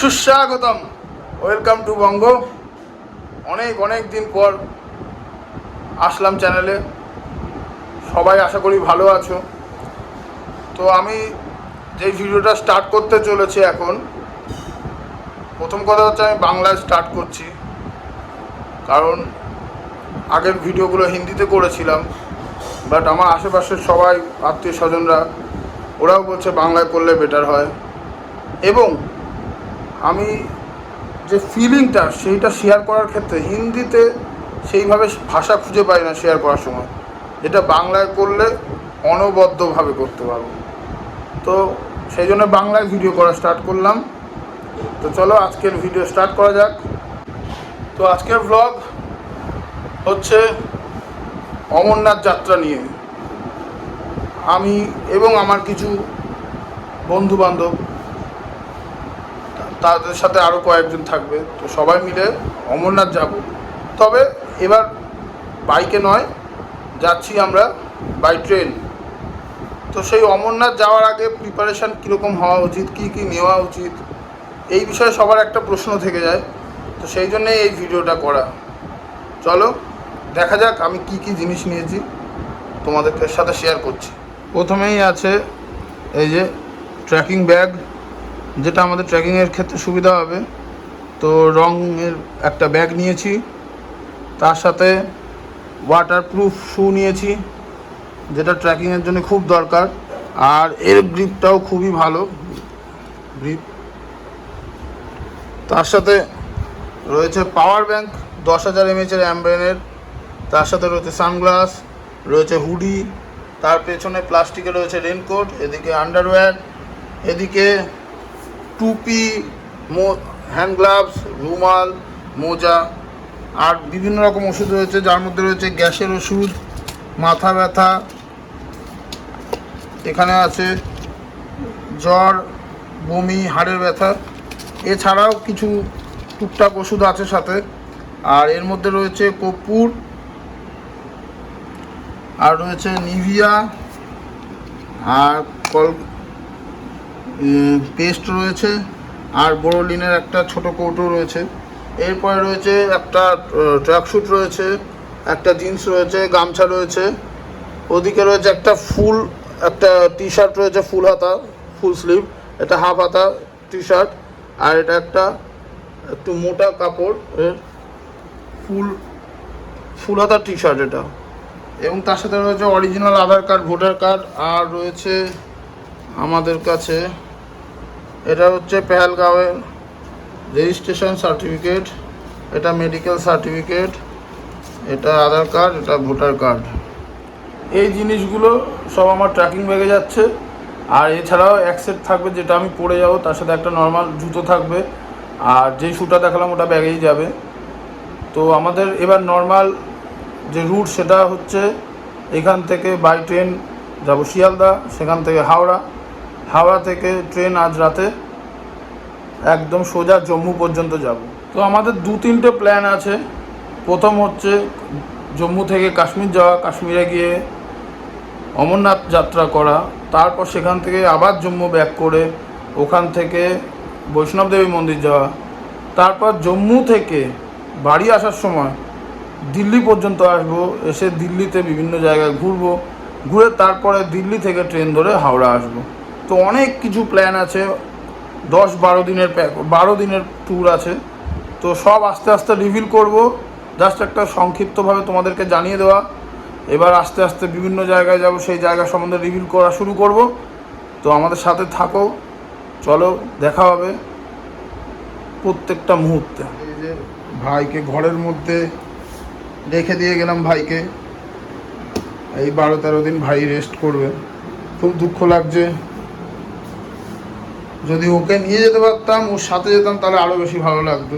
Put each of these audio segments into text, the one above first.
সুস্বাগতম। Welcome to বঙ্গ অনেক অনেক দিন পর আসলাম চ্যানেলে সবাই আশা করি ভালো আছো। তো আমি যে ভিডিওটা স্টার্ট করতে চলেছি এখন, প্রথম কথা হচ্ছে আমি বাংলায় স্টার্ট করছি। কারণ আগের ভিডিওগুলো হিন্দিতে করেছিলাম। বাট আমার আশেপাশের সবাই, আত্মীয় স্বজনরা, ওরাও বলছে বাংলায় করলে বেটার হয়। এবং আমি যে ফিলিংটা সেইটা শেয়ার করার ক্ষেত্রে হিন্দিতে সেইভাবে ভাষা খুঁজে পাই না শেয়ার করার সময়। যেটা বাংলায় করলে অনবদ্যভাবে করতে পারব। তো সেই জন্য বাংলায় ভিডিও করা স্টার্ট করলাম। তো চলো আজকের ভিডিও স্টার্ট করা যাক। তো আজকের ব্লগ হচ্ছে অমরনাথ যাত্রা নিয়ে। আমি এবং আমার কিছু বন্ধু বান্ধব তাদের সাথে আরও কয়েকজন থাকবে। তো সবাই মিলে অমরনাথ যাব। তবে এবার বাইকে নয়, যাচ্ছি আমরা বাই ট্রেন তো সেই অমরনাথ যাওয়ার আগে প্রিপারেশান কীরকম হওয়া উচিত, কী কী নেওয়া উচিত, এই বিষয়ে সবার একটা প্রশ্ন থেকে যায়। তো সেই জন্যেই এই ভিডিওটা করা। চলো, দেখা যাক আমি কি কি জিনিস নিয়েছি, তোমাদের সাথে শেয়ার করছি। প্রথমেই আছে এই যে ট্র্যাকিং ব্যাগ যেটা আমাদের ট্রেকিংয়ের ক্ষেত্রে সুবিধা হবে। তো রঙের একটা ব্যাগ নিয়েছি। তার সাথে ওয়াটারপ্রুফ শু নিয়েছি, যেটা ট্রেকিংয়ের জন্য খুব দরকার। আর এর গ্রিপটাও খুবই ভালো। গ্রিপ তার সাথে রয়েছে পাওয়ার ব্যাংক দশ হাজার এমএচের অ্যাম্ব্রেনের তার সাথে রয়েছে সানগ্লাস রয়েছে হুডি তার পেছনে প্লাস্টিকে রয়েছে রেনকোট এদিকে আন্ডারওয়্যার এদিকে টুপি হ্যান্ড গ্লাভস রুমাল, মোজা, আর বিভিন্ন রকম ওষুধ রয়েছে, যার মধ্যে রয়েছে গ্যাসের ওষুধ, মাথা ব্যথা, এখানে আছে জ্বর, বমি, হাড়ের ব্যথা, এছাড়াও কিছু টুকটাক ওষুধ আছে সাথে, আর এর মধ্যে রয়েছে কর্পূর, আর রয়েছে নিভিয়া, আর কল পেস্ট রয়েছে, আর বোরোলিনের একটা ছোট কৌটো রয়েছে। এরপরে রয়েছে একটা ট্র্যাকস্যুট রয়েছে, একটা জিন্স রয়েছে, গামছা রয়েছে। ওদিকে রয়েছে একটা ফুল, একটা টি শার্ট রয়েছে, ফুল হাতা, ফুল স্লিভ এটা হাফ হাতা টি শার্ট আর এটা একটা একটু মোটা কাপড়, এর ফুল ফুল হাতা টি শার্ট এটা। এবং তার সাথে রয়েছে original Aadhaar card voter card আর রয়েছে আমাদের কাছে এটা হচ্ছে পেহেলগাঁওয়ের রেজিস্ট্রেশন সার্টিফিকেট, এটা মেডিকেল সার্টিফিকেট, এটা আধার কার্ড, এটা ভোটার কার্ড। এই জিনিসগুলো সব আমার ট্র্যাকিং ব্যাগে যাচ্ছে। আর এছাড়াও এক সেট থাকবে যেটা আমি পরে যাব, তার সাথে একটা নর্মাল জুতো থাকবে। আর যেই শ্যুটা দেখালাম ওটা ব্যাগেই যাবে। তো আমাদের এবার নর্মাল যে রুট সেটা হচ্ছে এখান থেকে বাই ট্রেন যাব শিয়ালদা, সেখান থেকে হাওড়া। হাওড়া থেকে ট্রেন আজ রাতে একদম সোজা জম্মু পর্যন্ত যাব। তো আমাদের দু তিনটে প্ল্যান আছে। প্রথম হচ্ছে জম্মু থেকে কাশ্মীর যাওয়া, কাশ্মীরে গিয়ে অমরনাথ যাত্রা করা, তারপর সেখান থেকে আবার জম্মু ব্যাক করে ওখান থেকে বৈষ্ণব দেবী মন্দির যাওয়া, তারপর জম্মু থেকে বাড়ি আসার সময় দিল্লি পর্যন্ত আসব, এসে দিল্লিতে বিভিন্ন জায়গায় ঘুরবো, ঘুরে তারপরে দিল্লি থেকে ট্রেন ধরে হাওড়া আসব। তো অনেক কিছু প্ল্যান আছে। দশ বারো দিনের প্যাক বারো দিনের ট্যুর আছে। তো সব আস্তে আস্তে রিভিল করব। জাস্ট একটা সংক্ষিপ্তভাবে তোমাদেরকে জানিয়ে দেওয়া। এবার আস্তে আস্তে বিভিন্ন জায়গায় যাব, সেই জায়গা সম্বন্ধে রিভিল করা শুরু করব। তো আমাদের সাথে থাকো। চলো, দেখা হবে প্রত্যেকটা মুহূর্তে। এই যে ভাইকে ঘরের মধ্যে রেখে দিয়ে গেলাম ভাইকে। এই বারো তেরো দিন ভাই রেস্ট করবে। খুব দুঃখ লাগছে। যদি ওকে নিয়ে যেতে পারতাম, ওর সাথে যেতাম, তাহলে আরও বেশি ভালো লাগতো।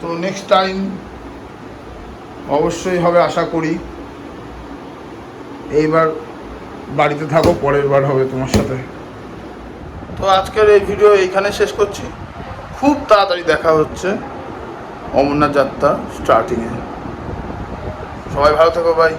তো নেক্সট টাইম অবশ্যই হবে, আশা করি। এইবার বাড়িতে থাকো, পরের বার হবে তোমার সাথে। তো আজকের এই ভিডিও এইখানে শেষ করছি। খুব তাড়াতাড়ি দেখা হচ্ছে অমরনাথ যাত্রা স্টার্টিংয়ে সবাই ভালো থাকো ভাই